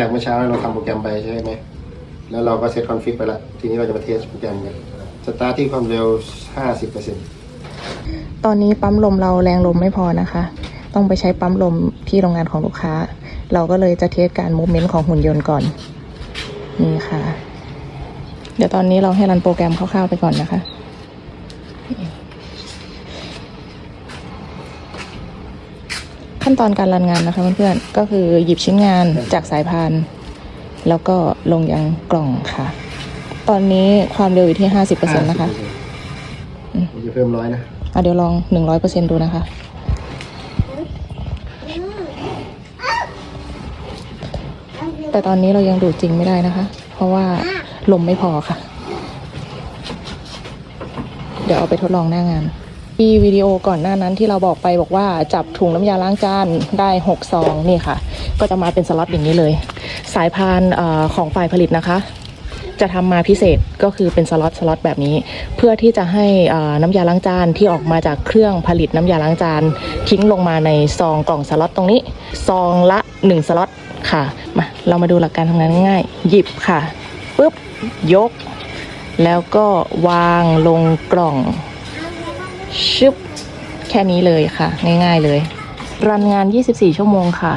จากเมื่อเช้าเราทำโปรแกรมไปใช่ไหมแล้วเราก็เซตคอนฟิกไปแล้วทีนี้เราจะมาเทสโปรแกรมกันสตาร์ทที่ความเร็ว 50%ตอนนี้ปั๊มลมเราแรงลมไม่พอนะคะ ต้องไปใช้ปั๊มลมที่โรงงานของลูกค้า เราก็เลยจะเทสการมูฟเมนต์ของหุ่นยนต์ก่อน นี่ค่ะ เดี๋ยวตอนนี้เราให้รันโปรแกรมคร่าวๆไปก่อนนะคะ ขั้นตอนการรันงานนะคะเพื่อนๆก็คือหยิบชิ้นงานจากสายพาน แล้วก็ลงยังกล่องค่ะ ตอนนี้ความเร็วอยู่ที่50%นะคะมันจะเพิ่มร้อยนะอะเดี๋ยวลองหนึ่งร้อยเปอร์เซ็นดูนะคะแต่ตอนนี้เรายังดูดจริงไม่ได้นะคะ เพราะว่าลมไม่พอค่ะ เดี๋ยวเอาไปทดลองหน้างาน มีวิดีโอก่อนหน้านั้นที่เราบอกไปบอกว่าจับถุงน้ำยาล้างจานได้6ซองนี่ค่ะ ก็จะมาเป็นสล็อตอย่างนี้เลย สายพานออของฝ่ายผลิตนะคะ จะทำมาพิเศษก็คือเป็นสล็อตสล็อตแบบนี้ เพื่อที่จะให้น้ำยาล้างจานที่ออกมาจากเครื่องผลิตน้ำยาล้างจานทิ้งลงมาในซองกล่องสล็อตตรงนี้ซองละ 1 สล็อตค่ะมาเรามาดูหลักการทำงานง่ายๆหยิบค่ะปุ๊บยก แล้วก็วางลงกล่อง ชึบแค่นี้เลยค่ะ ง่ายๆเลย รันงาน 24 ชั่วโมงค่ะ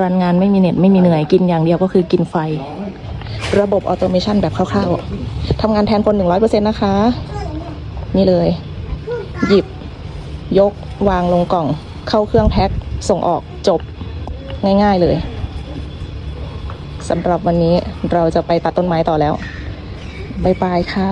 รันงานไม่มีเน็ตไม่มีเหนื่อยกินอย่างเดียวก็คือกินไฟ ระบบออโตเมชันแบบคร่าวๆทำงานแทนคน 100%นะคะ นี่เลย หยิบ ยก วางลงกล่อง เข้าเครื่องแพ็คส่งออกจบง่ายๆเลยสำหรับวันนี้เราจะไปตัดต้นไม้ต่อแล้ว บ๊ายบายค่ะ